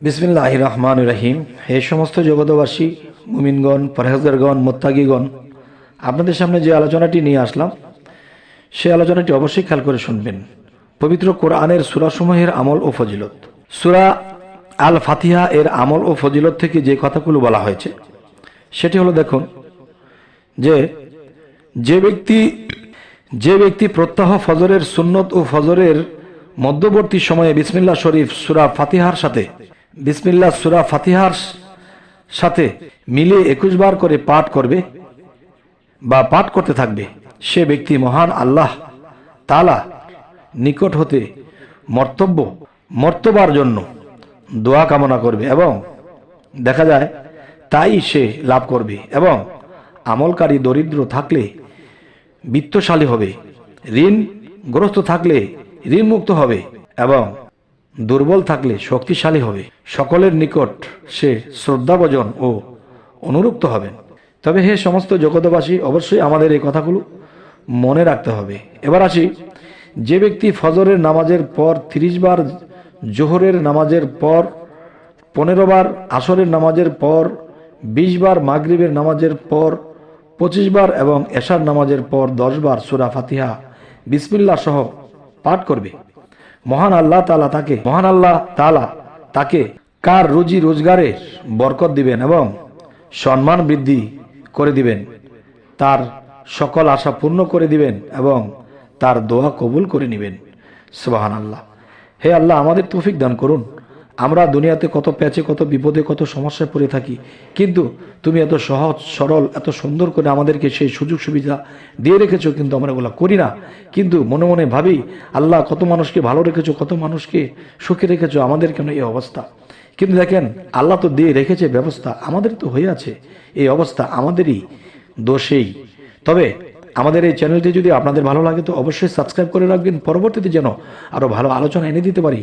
বিসমিল্লাহ রহমান রহিম। হে সমস্ত জগতবাসী মুমিনগণ, পরহেজগারগণ, মোত্তাগিগণ, আপনাদের সামনে যে আলোচনাটি নিয়ে আসলাম সেই আলোচনাটি অবশ্যই খেয়াল করে শুনবেন। পবিত্র কোরআনের সুরাসমূহের আমল ও ফজিলত। সুরা আল ফাতিহা এর আমল ও ফজিলত থেকে যে কথাগুলো বলা হয়েছে, সেটি হলো দেখুন যে যে ব্যক্তি যে ব্যক্তি প্রত্যাহ ফজরের সুন্নত ও ফজরের মধ্যবর্তী সময়ে বিসমিল্লা শরীফ সুরা ফাতিহার সাথে বিসমিল্লা সুরা ফাতিহার সাথে মিলে একুশ বার করে পাঠ করবে বা পাঠ করতে থাকবে। সে ব্যক্তি মহান আল্লাহ তালা নিকট হতে মর্তব্য, মর্তবার জন্য দোয়া কামনা করবে এবং দেখা যায় তাই সে লাভ করবে এবং আমলকারী দরিদ্র থাকলে বিত্তশালী হবে, ঋণগ্রস্ত থাকলে ঋণ মুক্ত হবে এবং দুর্বল থাকলে শক্তিশালী হবে। সকলের নিকট সে শ্রদ্ধাভজন ও অনুরুক্ত হবেন। তবে হে সমস্ত জগতবাসী অবশ্যই আমাদের এই কথাগুলো মনে রাখতে হবে। এবার আসি, যে ব্যক্তি ফজরের নামাজের পর, তিরিশ বার জোহরের নামাজের পর, পনেরো বার আসরের নামাজের পর, বিশ বার মাগরিবের নামাজের পর, পঁচিশ বার এবং এশার নামাজের পর দশ বার সুরা ফাতিহা বিসমিল্লা সহ পাঠ করবে। মহান আল্লাহ তালা তাকে, মহান আল্লাহ তালা তাকে কার রুজি রোজগারে বরকত দিবেন এবং সম্মান বৃদ্ধি করে দিবেন, তার সকল আশা পূর্ণ করে দিবেন এবং তার দোয়া কবুল করে নেবেন। সুবাহান আল্লাহ হে আল্লাহ, আমাদের তৌফিক দান করুন। আমরা দুনিয়াতে কত প্যাচে, কত বিপদে, কত সমস্যায় পড়ে থাকি। কিন্তু তুমি এত সহজ, সরল, এত সুন্দর করে আমাদেরকে সেই সুযোগ সুবিধা দিয়ে রেখেছো, কিন্তু আমরা এগুলো করি না। কিন্তু মনে মনে ভাবি, আল্লাহ কত মানুষকে ভালো রেখেছো, কত মানুষকে সুখে রেখেছো, আমাদের কেন এই অবস্থা? কিন্তু দেখেন, আল্লাহ তো দিয়ে রেখেছে ব্যবস্থা, আমাদের তো হয়ে আছে। এই অবস্থা আমাদেরই দোষেই। তবে আমাদের এই চ্যানেলটি যদি আপনাদের ভালো লাগে, তো অবশ্যই সাবস্ক্রাইব করে রাখবেন। পরবর্তীতে যেন আরও ভালো আলোচনা এনে দিতে পারি।